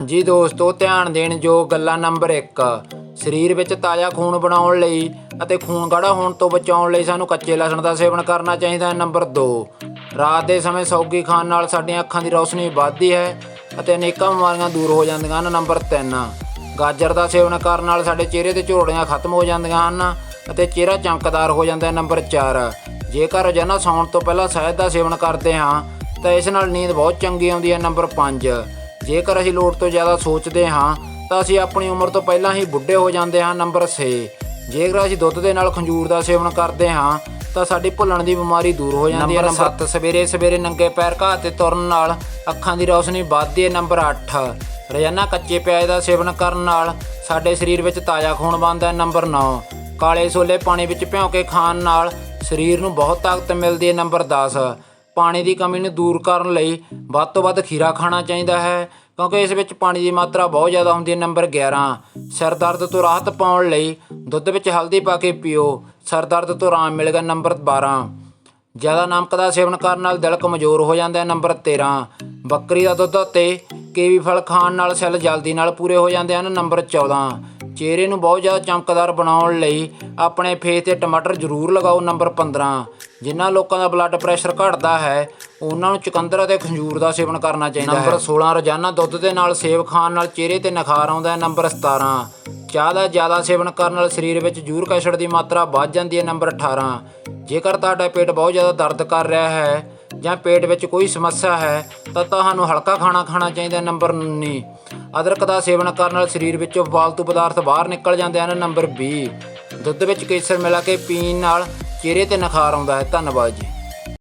ਜੀ ਦੋਸਤੋ, ਧਿਆਨ ਦੇਣ ਜੋ ਗੱਲਾਂ ਨੰਬਰ 1 ਸਰੀਰ ਵਿੱਚ ਤਾਜ਼ਾ ਖੂਨ ਬਣਾਉਣ ਲਈ ਅਤੇ ਖੂਨ ਗਾੜਾ ਹੋਣ ਤੋਂ ਬਚਾਉਣ ਲਈ ਸਾਨੂੰ ਕੱਚੇ ਲਸਣ ਦਾ ਸੇਵਨ ਕਰਨਾ ਚਾਹੀਦਾ ਹੈ, ਨੰਬਰ 2 ਰਾਤ ਦੇ ਸਮੇਂ ਸੌਗੀ ਖਾਣ ਨਾਲ ਸਾਡੀਆਂ ਅੱਖਾਂ ਦੀ ਰੌਸ਼ਨੀ ਵੱਧਦੀ ਹੈ ਅਤੇ ਅਨੇਕਾਂ ਬਿਮਾਰੀਆਂ ਦੂਰ ਹੋ ਜਾਂਦੀਆਂ ਹਨ, ਨੰਬਰ 3 ਗਾਜਰ ਦਾ ਸੇਵਨ ਕਰਨ ਨਾਲ ਸਾਡੇ ਚਿਹਰੇ ਤੇ ਝੋੜੀਆਂ ਖਤਮ ਹੋ ਜਾਂਦੀਆਂ ਹਨ ਅਤੇ ਚਿਹਰਾ ਚਮਕਦਾਰ ਹੋ ਜਾਂਦਾ ਹੈ, ਨੰਬਰ 4 ਜੇਕਰ ਰੋਜ਼ਾਨਾ ਸੌਣ ਤੋਂ ਪਹਿਲਾਂ ਸ਼ਹਿਦ ਦਾ ਸੇਵਨ ਕਰਦੇ ਹਾਂ ਤਾਂ ਇਸ ਨਾਲ ਨੀਂਦ ਬਹੁਤ ਚੰਗੀ ਆਉਂਦੀ ਹੈ, ਨੰਬਰ 5 ਜੇਕਰ ਅਸੀਂ ਲੋੜ ਤੋਂ ਜ਼ਿਆਦਾ ਸੋਚਦੇ ਹਾਂ ਤਾਂ ਅਸੀਂ ਆਪਣੀ ਉਮਰ ਤੋਂ ਪਹਿਲਾਂ ਹੀ ਬੁੱਢੇ ਹੋ ਜਾਂਦੇ ਹਾਂ ਨੰਬਰ 6 ਜੇਕਰ ਅਸੀਂ ਦੁੱਧ ਦੇ ਨਾਲ ਖੰਜੂਰ ਦਾ ਸੇਵਨ ਕਰਦੇ ਹਾਂ ਤਾਂ ਸਾਡੀ ਭੁੱਲਣ ਦੀ ਬਿਮਾਰੀ ਦੂਰ ਹੋ ਜਾਂਦੀ ਹੈ। ਨੰਬਰ 7 ਸਵੇਰੇ ਸਵੇਰੇ ਨੰਗੇ ਪੈਰ ਘਾਹ ਤੇ ਤੁਰਨ ਨਾਲ ਅੱਖਾਂ ਦੀ ਰੌਸ਼ਨੀ ਵੱਧਦੀ ਹੈ। ਨੰਬਰ 8 ਰੋਜ਼ਾਨਾ ਕੱਚੇ ਪਿਆਜ਼ ਦਾ ਸੇਵਨ ਕਰਨ ਨਾਲ ਸਾਡੇ ਸਰੀਰ ਵਿੱਚ ਤਾਜ਼ਾ ਖੂਨ ਬਣਦਾ ਹੈ। ਨੰਬਰ 9 ਕਾਲੇ ਛੋਲੇ ਪਾਣੀ ਵਿੱਚ ਭਿਉਂ ਕੇ ਖਾਣ ਨਾਲ ਸਰੀਰ ਨੂੰ ਬਹੁਤ ਤਾਕਤ ਮਿਲਦੀ ਹੈ। ਨੰਬਰ 10 ਪਾਣੀ ਦੀ ਕਮੀ ਨੂੰ ਦੂਰ ਕਰਨ ਲਈ ਵੱਧ ਤੋਂ ਵੱਧ ਖੀਰਾ ਖਾਣਾ ਚਾਹੀਦਾ ਹੈ, ਕਿਉਂਕਿ ਇਸ ਵਿੱਚ ਪਾਣੀ ਦੀ ਮਾਤਰਾ ਬਹੁਤ ਜ਼ਿਆਦਾ ਹੁੰਦੀ ਹੈ। ਨੰਬਰ 11 ਸਿਰ ਦਰਦ ਤੋਂ ਰਾਹਤ ਪਾਉਣ ਲਈ ਦੁੱਧ ਵਿੱਚ ਹਲਦੀ ਪਾ ਕੇ ਪੀਓ। ਸਿਰ ਦਰਦ ਤੋਂ ਆਰਾਮ ਮਿਲੇਗਾ ਨੰਬਰ 12 ਜ਼ਿਆਦਾ ਨਮਕ ਦਾ ਸੇਵਨ ਕਰਨ ਨਾਲ ਦਿਲ ਕਮਜ਼ੋਰ ਹੋ ਜਾਂਦਾ ਹੈ। ਨੰਬਰ 13 ਬੱਕਰੀ ਦਾ ਦੁੱਧ ਅਤੇ ਕੀਵੀ ਫਲ ਖਾਣ ਨਾਲ ਸੈੱਲ ਜਲਦੀ ਨਾਲ ਪੂਰੇ ਹੋ ਜਾਂਦੇ ਹਨ। ਨੰਬਰ 14 ਚਿਹਰੇ ਨੂੰ ਬਹੁਤ ਜ਼ਿਆਦਾ ਚਮਕਦਾਰ ਬਣਾਉਣ ਲਈ ਆਪਣੇ ਫੇਸ ਤੇ ਟਮਾਟਰ ਜ਼ਰੂਰ ਲਗਾਓ ਨੰਬਰ 15 ਜਿਨ੍ਹਾਂ ਲੋਕਾਂ ਦਾ ਬਲੱਡ ਪ੍ਰੈਸ਼ਰ ਘਟਦਾ ਹੈ, ਉਹਨਾਂ ਨੂੰ ਚੁਕੰਦਰ ਅਤੇ ਖੰਜੂਰ ਦਾ ਸੇਵਨ ਕਰਨਾ ਚਾਹੀਦਾ ਹੈ। ਨੰਬਰ 16 ਰੋਜ਼ਾਨਾ ਦੁੱਧ ਦੇ ਨਾਲ ਸੇਬ ਖਾਣ ਨਾਲ ਚਿਹਰੇ ਤੇ ਨਿਖਾਰ ਆਉਂਦਾ ਹੈ ਨੰਬਰ 17 ਚਾਹ ਦਾ ਜ਼ਿਆਦਾ ਸੇਵਨ ਕਰਨ ਨਾਲ ਸਰੀਰ ਵਿੱਚ ਯੂਰਿਕ ਐਸਿਡ ਦੀ ਮਾਤਰਾ ਵੱਧ ਜਾਂਦੀ ਹੈ ਨੰਬਰ 18 ਜੇਕਰ ਤੁਹਾਡਾ ਪੇਟ ਬਹੁਤ ਜ਼ਿਆਦਾ ਦਰਦ ਕਰ ਰਿਹਾ ਹੈ ਜਾਂ ਪੇਟ ਵਿੱਚ ਕੋਈ ਸਮੱਸਿਆ ਹੈ, ਤਾਂ ਤੁਹਾਨੂੰ ਹਲਕਾ ਖਾਣਾ ਖਾਣਾ ਚਾਹੀਦਾ ਨੰਬਰ 19 ਅਦਰਕ ਦਾ ਸੇਵਨ ਕਰਨ ਨਾਲ ਸਰੀਰ ਵਿੱਚੋਂ ਫਾਲਤੂ ਪਦਾਰਥ ਬਾਹਰ ਨਿਕਲ ਜਾਂਦੇ ਹਨ, ਨੰਬਰ 20 ਦੁੱਧ ਵਿੱਚ ਕੇਸਰ ਮਿਲਾ ਕੇ ਪੀਣ ਨਾਲ ਚਿਹਰੇ ਤੇ ਨਿਖਾਰ ਆਉਂਦਾ ਹੈ। ਧੰਨਵਾਦ ਜੀ।